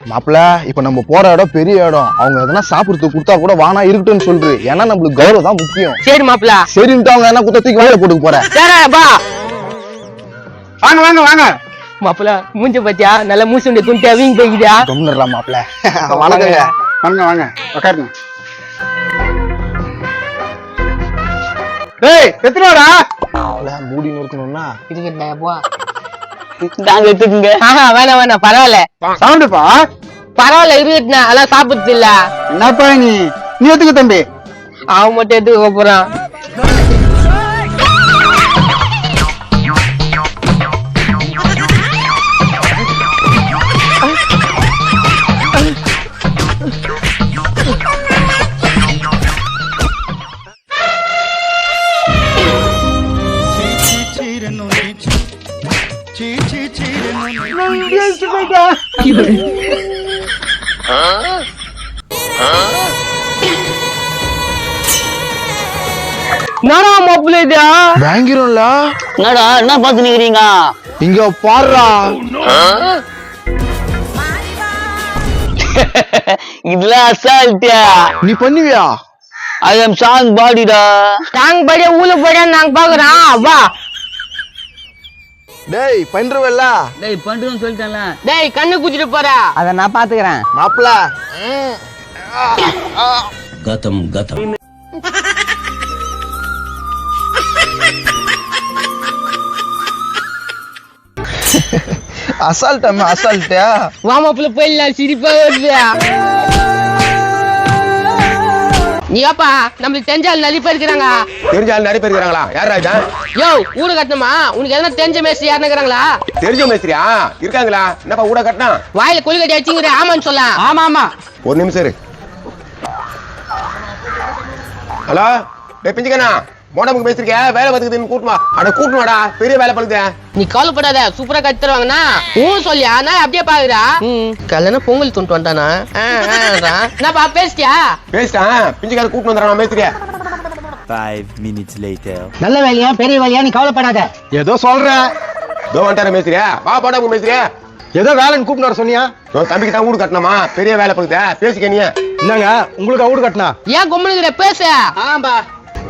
மாப்பிள இப்ப நம்ம போற இடம் பெரிய இடம். அவங்க எதனா சாப்பிடுறதுக்கு கொடுத்தா கூட வானா இருக்கட்டும்னு சொல்று ஏன்னா நம்மளுக்கு கௌரவம் தான் முக்கியம். சரி மாப்பிள சரின்ட்டு அவங்க என்ன குத்த தூக்கி வேலை போட்டுக்க போற சரி பா வாங்க வாங்க வாங்க. மாப்பிள மூஞ்ச பத்தியா? நல்ல மூசுண்டி துண்டியா வீங்கி போய்க்குதா கம்னர்லாம் மாப்பிள வணக்கங்க. வாங்க வாங்க. உட்காருங்க ஏய் எத்தனோடா மாப்பிள மூடின்னு இருக்கணும்னா இருக்குண்ணே போ நாங்க எடுத்துக்குங்க ஆஹா வேணாம் வேணாம் பரவாயில்ல. சவுண்டுப்பா? பரவாயில்ல இருக்குண்ணா அதெல்லாம் சாப்பிடுறது இல்ல என்னப்பா நீ? நீ எத்துக்க தம்பி? அவன் மட்டும் எடுத்துக்க போறான் என்னடா மாப்பிள்ள இதா வாங்கிரும்ல. என்னடா என்ன பார்த்து நிக்கிறீங்க? இங்க பாடுறா இதெல்லாம் அசால்ட்டியா நீ பண்ணுவியா? ஐ எம் சாங் பாடிடா நாங்க படியா ஊழ படியா நாங்க பாக்குறோம் வா. டேய் பண்றவல்ல டேய் பண்றேன்னு சொல்லிட்டேன்ல. டேய் கண்ணு குச்சிட்டு போற அத நான் பாத்துக்கிறேன். மாப்பிள. கதம் கதம். அசால்ட் அம்மா அசால்ட்டா. வா மாப்பிள்ள போயிடலாம். சிரிப்பா வருது நீ அப்பா நம்மளுக்கு தெரிஞ்ச ஆள் நிறைய பேர் இருக்கிறாங்க தெரிஞ்ச ஆள் நிறைய பேர் இருக்கிறாங்களா யாரா இதான் யோ ஊடு கட்டணுமா? உனக்கு எதனா தெரிஞ்ச மேஸ்திரி யாருன்னு இருக்கிறாங்களா தெரிஞ்ச மேஸ்திரியா? இருக்காங்களா? என்னப்பா கூட கட்டினா? வாயில கொழுக்கட்டி வச்சுங்கிற ஆமான்னு சொல்ல. ஆமா ஆமா. ஒரு நிமிஷம் இரு. ஹலோ? டேய் பிஞ்சுக்கண்ணா. மோடமுக்கு பேசிருக்கியா? வேலை பார்த்துக்குதுன்னு கூட்டுமா. அட கூட்டுமாடா. பெரிய வேலை பழுது. நீ கவலைப்படாத சூப்பரா கட்டி தருவாங்கண்ணா. ஊ சொல்லியா நான் அப்படியே பாக்குறா கல்யாணம் பொங்கல் துண்டு வந்தானா என்னப்பா பேசிட்டியா? பேசிட்டான். பிஞ்சுக்கார கூட்டு வந்துடுறான் மேஸ்திரியா Five minutes later. நல்ல வேலையா பெரிய வேலையா நீ கவலைப்படாத. ஏதோ சொல்றேன். இதோ வந்துட்டார மேஸ்திரியா வா போடாமுக்கு மேஸ்திரியா ஏதோ வேலைன்னு கூப்பிட்டு வர சொன்னியா? இதோ தம்பிக்கு தான் வீடு கட்டணுமா? பெரிய வேலை பழுது. பேசிக்க நீ என்னங்க உங்களுக்கு அவுடு கட்டினா? ஏன் கொம்முனுங்கிற பேச? ஆமாப்பா.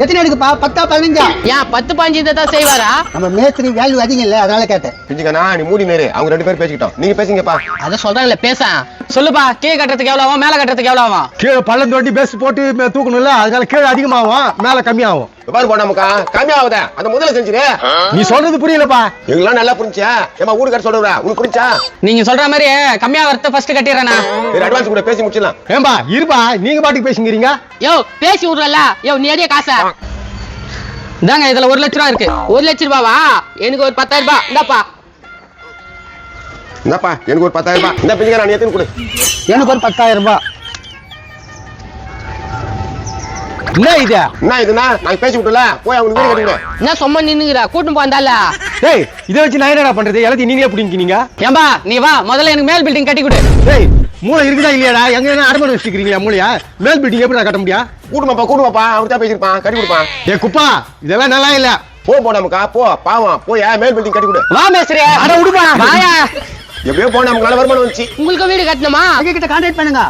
எத்தனை எடுக்குப்பா பத்தா பதினஞ்சா? ஏன் பத்து பாஞ்சு இதை தான் செய்வாரா? நம்ம மேஸ்திரி வேல்யூ அதிகம் இல்ல அதனால கேட்டேன். பிஞ்சுக்கண்ணா நீ மூடி நேரு. அவங்க ரெண்டு பேரும் பேசிக்கிட்டோம். நீங்க பேசுங்கப்பா. அத சொல்றாங்கல்ல பேச சொல்லுப்பா கீழே கட்டுறதுக்கு எவ்வளவு ஆகும் மேல கட்டுறதுக்கு எவ்வளவு ஆகும்? கீழே பள்ளம் தோண்டி பேஸ் போட்டு மே- தூக்கணும்ல அதனால கீழே அதிகமாகும் மேல கம்மியாகும். பாரு போடாமுக்கா கம்மி ஆகுதா அந்த முதல்ல செஞ்சிரு. நீ சொல்றது புரியலப்பா. எங்களாம் நல்லா புரிஞ்சா? ஏமா வீடு கட்ட சொல்லுறா உனக்கு புரிஞ்சா? நீங்க சொல்ற மாதிரி கம்மியா வரத ஃபர்ஸ்ட் கட்டிடுறேனா? சரி அட்வான்ஸ் கூட பேசி முடிச்சிடலாம். ஏம்பா இருப்பா நீங்க பாட்டுக்கு பேசுங்கிறீங்க? யோ பேசி விடுறல யோ நீ அடிய காசா. இதாங்க இதுல ஒரு லட்ச ரூபா இருக்கு. ஒரு லட்ச ரூபாவா? எனக்கு ஒரு பத்தாயிரம் ரூபாய். இந்தாப்பா. என்னப்பா எனக்கு ஒரு பத்தாயிரம் ரூபாய். இந்த பிஞ்சுக்கண்ணா நீ எத்தனை கொடு. எனக்கு ஒரு பத்தாயிரம் ரூபாய். என்ன இது? என்ன இதுனா நாங்க பேசி விட்டல போய் அவங்க வீடு கட்டி விடு என்ன சும்மா நின்னுங்கிற கூட்டும் போந்தால டேய் இதை வச்சு நான் என்னடா பண்றது? எல்லாத்தையும் நீங்களே பிடிங்கினீங்க ஏம்பா நீ வா. முதல்ல எனக்கு மேல் பில்டிங் கட்டி கொடு. டேய் மூளை இருக்குதா இல்லையாடா? எங்க என்ன அடமான வச்சுக்கிறீங்களா மூளையா? மேல் பில்டிங் எப்படி நான் கட்ட முடியும் கூட்டுமாப்பா கூட்டுமாப்பா. அவர் தான் பேசியிருப்பான். கட்டி கொடுப்பான் ஏ குப்பா இதெல்லாம் நல்லா இல்ல. போ போனாமுக்கா போ பாவம். போய் மேல் பில்டிங் கட்டி கொடு. வா மேஸ்திரி அட விடுப்பா. வாயா. எப்படியோ போனா நமக்கு நல்ல வருமானம் வந்துச்சு. உங்களுக்கு வீடு கட்டணுமா? கிட்ட கான்டாக்ட் பண்ணுங்க.